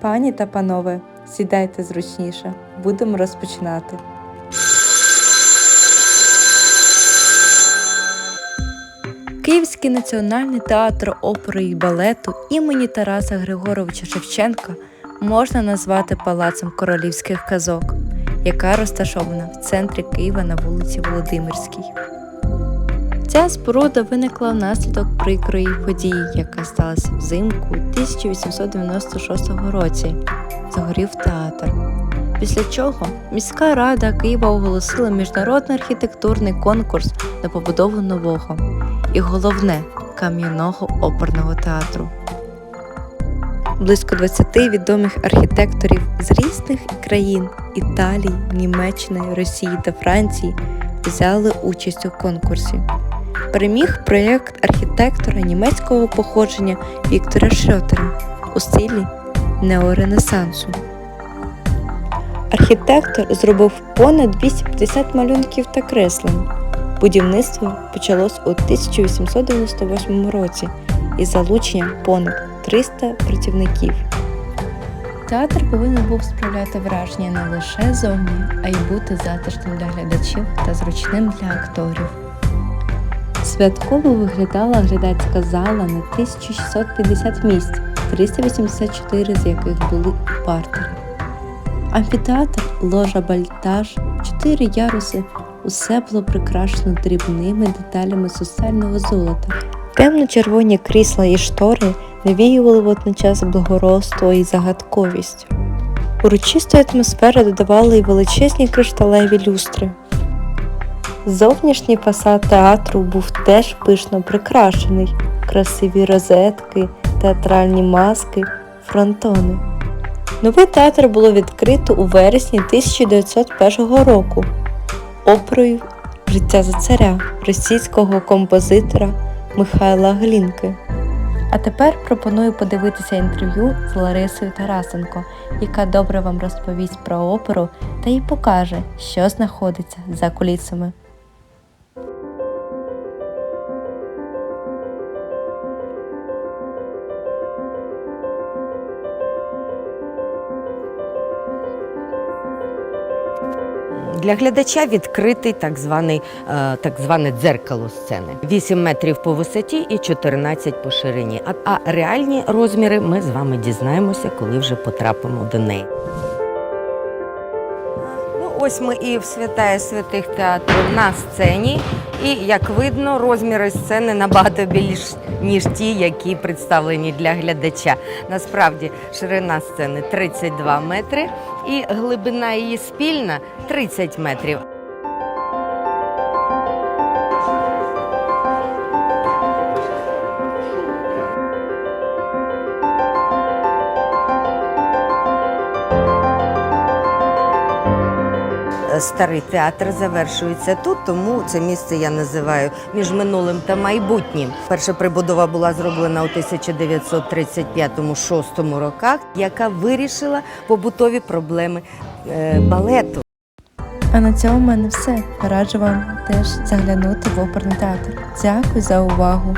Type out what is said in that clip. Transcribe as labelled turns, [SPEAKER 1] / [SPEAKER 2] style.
[SPEAKER 1] Пані та панове, сідайте зручніше, будемо розпочинати. Київський національний театр опери і балету імені Тараса Григоровича Шевченка можна назвати палацом королівських казок, яка розташована в центрі Києва на вулиці Володимирській. Ця споруда виникла внаслідок прикрої події, яка сталася взимку 1896 році. Загорів театр. Після чого міська рада Києва оголосила міжнародний архітектурний конкурс на побудову нового і головне кам'яного оперного театру. Близько 20 відомих архітекторів з різних країн Італії, Німеччини, Росії та Франції взяли участь у конкурсі. Переміг проєкт архітектора німецького походження Віктора Шрьотера у стилі неоренесансу. Архітектор зробив понад 250 малюнків та креслень. Будівництво почалось у 1898 році із залученням понад 300 працівників. Театр повинен був справляти враження не лише зовні, а й бути затишним для глядачів та зручним для акторів. Святково виглядала глядацька зала на 1650 місць, 384 з яких були у партері. Амфітеатр, ложа бальтаж, чотири яруси усе було прикрашено дрібними деталями сусального золота. Темно-червоні крісла і штори навіювали водночас благородство і загадковість. Урочистої атмосфери додавали й величезні кришталеві люстри. Зовнішній фасад театру був теж пишно прикрашений, красиві розетки, театральні маски, фронтони. Новий театр було відкрито у вересні 1901 року оперою Життя за царя російського композитора Михайла Глінки. А тепер пропоную подивитися інтерв'ю з Ларисою Тарасенко, яка добре вам розповість про оперу та й покаже, що знаходиться за кулісами.
[SPEAKER 2] Для глядача відкритий так, званий, е, так зване дзеркало сцени. 8 метрів по висоті і 14 по ширині. А, а реальні розміри ми з вами дізнаємося, коли вже потрапимо до неї. Ось ми і в святая святих театру на сцені. І як видно, розміри сцени набагато більш ніж ті, які представлені для глядача. Насправді ширина сцени 32 метри і глибина її спільна 30 метрів. Старий театр завершується тут, тому це місце я називаю між минулим та майбутнім. Перша прибудова була зроблена у 1935-6 роках, яка вирішила побутові проблеми е, балету.
[SPEAKER 1] А на цьому в мене все. Раджу вам теж заглянути в оперний театр. Дякую за увагу!